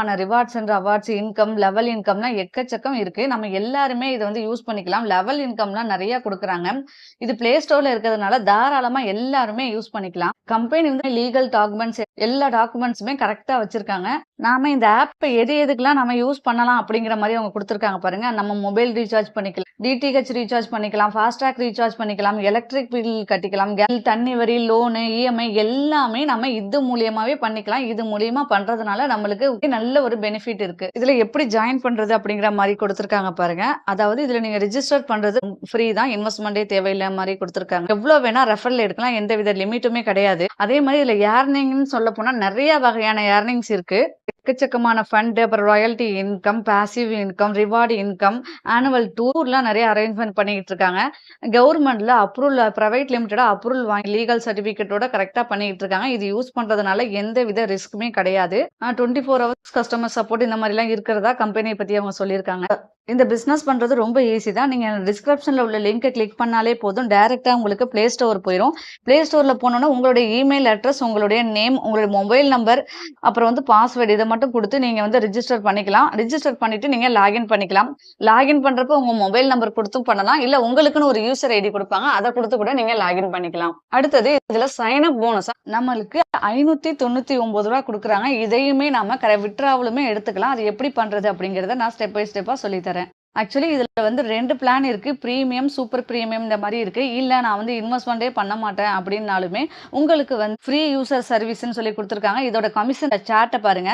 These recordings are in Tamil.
ஆன rewards and awards income level இன்கம்லாம் எக்கச்சக்கம் இருக்கு. நம்ம எல்லாருமே இதை வந்து யூஸ் பண்ணிக்கலாம். லெவல் இன்கம்லாம் நிறைய கொடுக்குறாங்க. இது பிளே ஸ்டோர்ல இருக்கிறதுனால தாராளமா எல்லாருமே யூஸ் பண்ணிக்கலாம். கம்பெனி வந்து லீகல் டாக்குமெண்ட்ஸ் எல்லா டாக்குமெண்ட்ஸுமே கரெக்டா வச்சிருக்காங்க. நாம இந்த ஆப்பை எது எதுக்கெல்லாம் நம்ம யூஸ் பண்ணலாம் அப்படிங்கிற மாதிரி அவங்க கொடுத்துருக்காங்க பாருங்க. நம்ம மொபைல் ரீசார்ஜ் பண்ணிக்கலாம். டிடிஹெச் ரீசார்ஜ் பண்ணிக்கலாம். ஃபாஸ்டாக் ரீசார்ஜ் பண்ணிக்கலாம். எலக்ட்ரிக் பில் கட்டிக்கலாம். கேல் தண்ணி வரி லோனு இஎம்ஐ எல்லாமே நம்ம இது மூலியமாவே பண்ணிக்கலாம். இது மூலியமா பண்றதுனால நம்மளுக்கு நல்ல ஒரு பெனிஃபிட் இருக்கு. இதுல எப்படி ஜாயின் பண்றது அப்படிங்கிற மாதிரி கொடுத்துருக்காங்க பாருங்க. அதாவது இதுல நீங்க ரிஜிஸ்டர் பண்றது ஃப்ரீ தான். இன்வெஸ்ட்மெண்டே தேவையில்லை மாதிரி கொடுத்துருக்காங்க. எவ்வளவு வேணா ரெஃபரல் எடுக்கலாம். எந்த வித லிமிட்டுமே கிடையாது. அதே மாதிரி இதுல ஏர்னிங்னு சொல்ல போனா நிறைய வகையான ஏர்னிங்ஸ் இருக்கு. எக்கச்சக்கமான ஃபண்ட் அப்புறம் royalty income passive income reward income annual டூர்லாம் நிறைய அரேஞ்ச்மெண்ட் பண்ணிட்டு இருக்காங்க. கவர்மெண்ட்ல அப்ரூவல் பிரைவேட் லிமிடெடா அப்ரூவல் வாங்கி லீகல் சர்டிபிகேட்டோட கரெக்டா பண்ணிட்டு இருக்காங்க. இது யூஸ் பண்றதுனால எந்த வித ரிஸ்க்குமே கிடையாது. Twenty four hours customer support இந்த மாதிரி எல்லாம் இருக்கிறதா கம்பெனியை பத்தி அவங்க சொல்லியிருக்காங்க. இந்த பிசினஸ் பண்றது ரொம்ப ஈஸி தான். நீங்க டிஸ்கிரிப்ஷன்ல உள்ள லிங்கை கிளிக் பண்ணாலே போதும். டைரக்டா உங்களுக்கு பிளே ஸ்டோர் போயிடும் பிளே ஸ்டோர்ல போனோன்னா உங்களுடைய இமெயில் அட்ரஸ் உங்களுடைய நேம் உங்களுடைய மொபைல் நம்பர் அப்புறம் வந்து பாஸ்வேர்டு இதை மட்டும் கொடுத்து நீங்க வந்து ரிஜிஸ்டர் பண்ணிக்கலாம். ரிஜிஸ்டர் பண்ணிட்டு நீங்க லாகின் பண்ணிக்கலாம். லாகின் பண்றப்ப உங்க மொபைல் நம்பர் கொடுத்தும் பண்ணலாம். இல்ல உங்களுக்குன்னு ஒரு யூசர் ஐடி கொடுப்பாங்க. அதை கொடுத்து கூட நீங்க லாகின் பண்ணிக்கலாம். அடுத்தது இதுல சைன் அப் போனஸ் நம்மளுக்கு ஐநூத்தி தொண்ணூத்தி ஒன்பது ரூபா கொடுக்குறாங்க. இதையுமே நாம விட்ராவலுமே எடுத்துக்கலாம். அது எப்படி பண்றது அப்படிங்கறத நான் ஸ்டெப் பை ஸ்டெப்பா சொல்லி தரேன் ஆக்சுவலி இதில் வந்து ரெண்டு பிளான் இருக்குது ப்ரீமியம் சூப்பர் ப்ரீமியம் இந்த மாதிரி இருக்குது இல்லை நான் வந்து இன்வெஸ்ட்மெண்ட்டே பண்ண மாட்டேன் அப்படின்னாலுமே உங்களுக்கு வந்து ஃப்ரீ யூசர் சர்வீஸ்னு சொல்லி கொடுத்துருக்காங்க. இதோட கமிஷன் சார்ட்டை பாருங்க.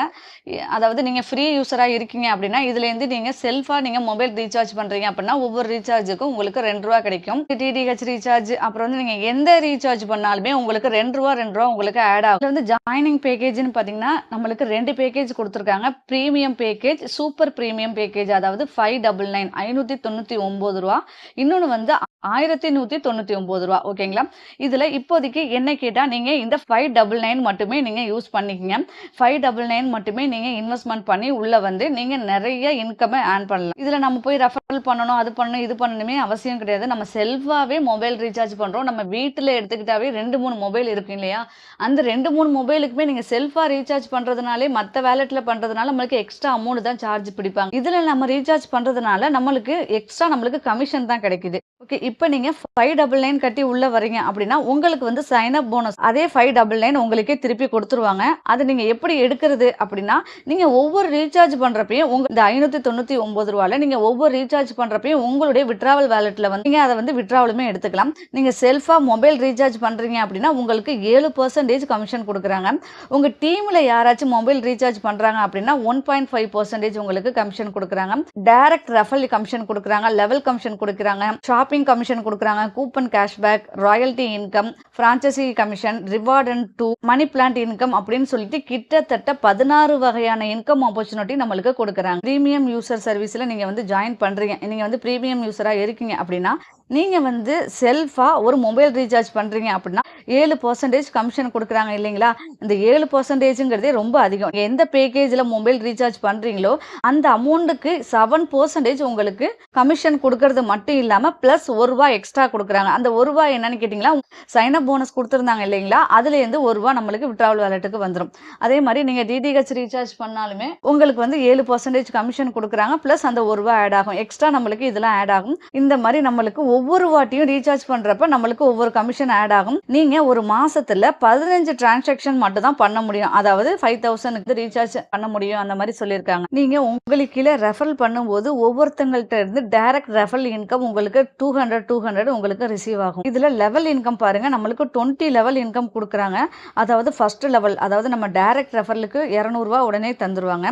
அதாவது நீங்கள் ஃப்ரீ யூசராக இருக்கீங்க அப்படின்னா இதுலேருந்து நீங்கள் செல்ஃபாக நீங்கள் மொபைல் ரீசார்ஜ் பண்ணுறீங்க அப்படின்னா ஒவ்வொரு ரீசார்ஜுக்கும் உங்களுக்கு ரெண்டு ரூபா கிடைக்கும். டிடிஹெச் ரீசார்ஜ் அப்புறம் வந்து நீங்கள் எந்த ரீசார்ஜ் பண்ணாலுமே உங்களுக்கு ரெண்டு ரூபா ரெண்டு ரூபா உங்களுக்கு ஆட் ஆகும். வந்து ஜாயினிங் பேக்கேஜ்னு பார்த்தீங்கன்னா நம்மளுக்கு ரெண்டு பேக்கேஜ் கொடுத்துருக்காங்க. Premium package super premium package அதாவது ஃபைவ் டபுள் நைன் ஐநூத்தி தொண்ணூத்தி ஒன்பது ரூபா. இன்னொன்னு வந்து ஆயிரத்தி நூத்தி தொண்ணூத்தி ஒன்பது ரூபா. ஓகேங்களா? இதுல இப்போதைக்கு என்ன கேட்டா நீங்க இந்த ஃபைவ் டபுள் நைன் மட்டுமே நீங்க யூஸ் பண்ணிக்கங்க. ஃபைவ் டபுள் நைன் மட்டுமே நீங்க இன்வெஸ்ட்மெண்ட் பண்ணி உள்ள வந்து நீங்க நிறைய இன்கமை ஏர்ன் பண்ணலாம். இதுல நம்ம போய் ரெஃபரல் பண்ணணும் அது பண்ணணும் இது பண்ணணுமே அவசியம் கிடையாது. நம்ம செல்ஃபாவே மொபைல் ரீசார்ஜ் பண்றோம். நம்ம வீட்டுல எடுத்துக்கிட்டாவே ரெண்டு மூணு மொபைல் இருக்கு இல்லையா? அந்த ரெண்டு மூணு மொபைலுக்குமே நீங்க செல்ஃபா ரீசார்ஜ் பண்றதுனாலே மத்த வேலெட்ல பண்றதுனால நம்மளுக்கு எக்ஸ்ட்ரா அமௌண்ட் தான் சார்ஜ் பிடிப்பாங்க. இதுல நம்ம ரீசார்ஜ் பண்றதுனால நம்மளுக்கு எக்ஸ்ட்ரா நம்மளுக்கு கமிஷன் தான் கிடைக்குது. ஓகே இப்போ நீங்க ஃபைவ் டபுள் நைன் கட்டி உள்ள வரீங்க அப்படின்னா உங்களுக்கு வந்து சைன் அப் போனஸ் அதே ஃபைவ் டபுள் நைன் உங்களுக்கே திருப்பி கொடுத்துருவாங்க. அது நீங்க எப்படி எடுக்கிறது அப்படின்னா நீங்க ஒவ்வொரு ரீசார்ஜ் பண்ணுறப்பையும் உங்க இந்த ஐநூத்தி தொண்ணூத்தி ஒன்பது ரூபால நீங்க ஒவ்வொரு ரீசார்ஜ் பண்றப்பையும் உங்களுடைய விட்ராவல் வேலெட்டில் வந்து நீங்கள் அதை வந்து விட்ராவலுமே எடுத்துக்கலாம். நீங்க செல்ஃபா மொபைல் ரீசார்ஜ் பண்றீங்க அப்படின்னா உங்களுக்கு ஏழு பர்சன்டேஜ் கமிஷன் கொடுக்குறாங்க. உங்க டீம்ல யாராச்சும் மொபைல் ரீசார்ஜ் பண்றாங்க அப்படின்னா ஒன் பாயிண்ட் ஃபைவ் பர்சன்டேஜ் உங்களுக்கு கமிஷன் கொடுக்குறாங்க. டேரக்ட் ரெஃபல் கமிஷன் கொடுக்குறாங்க லெவல் கமிஷன் கொடுக்குறாங்க. ஷாப்பிங் கமிஷன் கொடுக்குறாங்க. Coupon cashback royalty income franchise commission reward and two money plant income அப்படின்னு சொல்லிட்டு கிட்டத்தட்ட பதினாறு வகையான இன்கம் ஆப்பர்ச்சுனிட்டி நம்மளுக்கு கொடுக்குறாங்க. ப்ரீமியம் யூசர் சர்வீஸ்ல நீங்க வந்து ஜாயின் பண்றீங்க. நீங்க வந்து ப்ரீமியம் யூசராக இருக்கீங்க அப்படின்னா நீங்கள் வந்து செல்ஃபாக ஒரு மொபைல் ரீசார்ஜ் பண்ணுறீங்க அப்படின்னா ஏழு பர்சன்டேஜ் கமிஷன் கொடுக்குறாங்க இல்லைங்களா? இந்த ஏழு பர்சன்டேஜுங்கிறதே ரொம்ப அதிகம். எந்த பேக்கேஜில் மொபைல் ரீசார்ஜ் பண்ணுறீங்களோ அந்த அமௌண்ட்டுக்கு செவன் பர்சன்டேஜ் உங்களுக்கு கமிஷன் கொடுக்கறது மட்டும் இல்லாமல் ப்ளஸ் ஒரு ரூபா எக்ஸ்ட்ரா கொடுக்குறாங்க. அந்த ஒரு ரூபா என்னன்னு கேட்டிங்களா? சைன் அப் போனஸ் கொடுத்துருந்தாங்க இல்லைங்களா? அதுலேருந்து ஒரு ரூபா நம்மளுக்கு விட்ராவல் வேலெட்டுக்கு வந்துடும் அதே மாதிரி நீங்கள் டிடிஹெச் ரீசார்ஜ் பண்ணாலுமே உங்களுக்கு வந்து ஏழு பர்சன்டேஜ் கமிஷன் கொடுக்குறாங்க. ப்ளஸ் அந்த ஒரு ரூபா ஆட் ஆகும். எக்ஸ்ட்ரா நம்மளுக்கு இதெல்லாம் ஆட் ஆகும். இந்த மாதிரி நம்மளுக்கு ஒவ்வொரு வாட்டியும் ரீசார்ஜ் பண்ணுறப்ப நம்மளுக்கு ஒவ்வொரு கமிஷன் ஆட் ஆகும். நீங்கள் ஒரு மாதத்தில் பதினஞ்சு டிரான்சாக்ஷன் மட்டும் தான் பண்ண முடியும். அதாவது ஃபைவ் தௌசண்ட்க்கு ரீசார்ஜ் பண்ண முடியும் அந்த மாதிரி சொல்லியிருக்காங்க. நீங்கள் உங்களுக்கு கீழே ரெஃபரல் பண்ணும்போது ஒவ்வொருத்தங்கள்ட்ட இருந்து டைரக்ட் ரெஃபரல் இன்கம் உங்களுக்கு டூ ஹண்ட்ரட் டூ ஹண்ட்ரட் உங்களுக்கு ரிசீவ் ஆகும். இதில் லெவல் இன்கம் பாருங்கள் நம்மளுக்கு டுவெண்ட்டி லெவல் இன்கம் கொடுக்குறாங்க. அதாவது ஃபர்ஸ்ட் லெவல் அதாவது நம்ம டைரக்ட் ரெஃபரலுக்கு இரநூறுவா உடனே தந்துருவாங்க.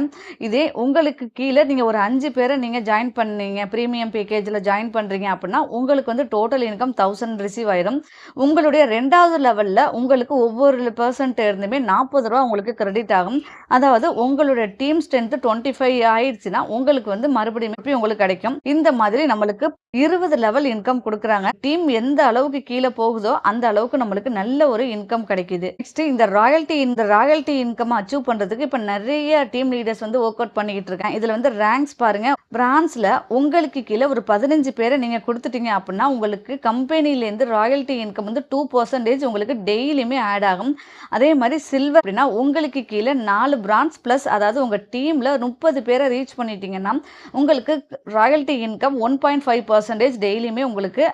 இதே உங்களுக்கு கீழே நீங்கள் ஒரு அஞ்சு பேரை நீங்கள் ஜாயின் பண்ணீங்க. ப்ரீமியம் பேக்கேஜில் ஜாயின் பண்ணுறீங்க அப்படின்னா உங்களுக்கு வந்து டோட்டல் இன்கம் தௌசண்ட் ரிசீவ் ஆயிரும். உங்களுடைய ரெண்டாவது லெவல்ல உங்களுக்கு ஒவ்வொரு பர்சன்ட் இருந்துமே நாற்பது ரூபா உங்களுக்கு கிரெடிட் ஆகும். அதாவது உங்களுடைய டீம் ஸ்ட்ரென்த் டுவெண்ட்டி ஃபைவ் ஆயிடுச்சுன்னா உங்களுக்கு வந்து மறுபடியும் உங்களுக்கு கிடைக்கும். இந்த மாதிரி நம்மளுக்கு இருபது லெவல் இன்கம் கொடுக்குறாங்க. டீம் எந்த அளவுக்கு கீழே போகுதோ அந்த அளவுக்கு நம்மளுக்கு நல்ல ஒரு இன்கம் கிடைக்குது. நெக்ஸ்ட் இந்த ராயல்டி இந்த ராயல்டி இன்கம் அச்சீவ் பண்றதுக்கு இப்ப நிறைய டீம் லீடர்ஸ் வந்து ஒர்க் அவுட் பண்ணிக்கிட்டு இருக்காங்க. இதுல வந்து ரேங்க்ஸ் பாருங்க. பிரான்ஸ்ல உங்களுக்கு கீழே ஒரு பதினஞ்சு பேரை நீங்க கொடுத்துட்டீங்க அப்படின்னா உங்களுக்கு கம்பெனிலேருந்து ராயல்ட்டி இன்கம் வந்து டூ பர்சன்டேஜ் உங்களுக்கு டெய்லியுமே ஆட் ஆகும். அதே மாதிரி சில்வர் அப்படின்னா உங்களுக்கு கீழே நாலு பிரான்ச் ப்ளஸ் அதாவது உங்கள் டீமில் முப்பது பேரை ரீச் பண்ணிட்டீங்கன்னா உங்களுக்கு royalty income one point five percentage டெய்லியுமே உங்களுக்கு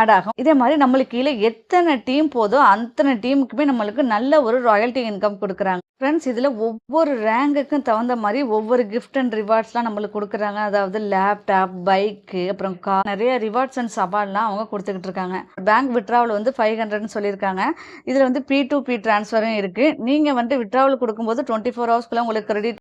ஆட் ஆகும். இதே மாதிரி நம்மளுக்கு கீழே எத்தனை டீம் போதோ அத்தனை டீமுக்குமே நம்மளுக்கு நல்ல ஒரு ராயல்ட்டி இன்கம் கொடுக்குறாங்க. ஃப்ரெண்ட்ஸ் இதில் ஒவ்வொரு ரேங்குக்கும் தகுந்த மாதிரி ஒவ்வொரு கிஃப்ட் அண்ட் ரிவார்ட்ஸ்லாம் நம்மளுக்கு கொடுக்குறாங்க. அதாவது லேப்டாப் பைக்கு அப்புறம் கார் நிறைய ரிவார்ட்ஸ் அண்ட் தபால்லாம் அவங்க கொடுத்துக்கிட்டு இருக்காங்க பேங்க் விட்ராவல் வந்து ஃபைவ் ஹண்ட்ரட்னு சொல்லியிருக்காங்க. இதில் வந்து பி டு பி ட்ரான்ஸ்ஃபரும் இருக்குது நீங்கள் வந்து விட்ராவல் கொடுக்கும்போது டுவெண்ட்டி ஃபோர் ஹவர்ஸ்க்குள்ளே உங்களுக்கு கிரெடிட்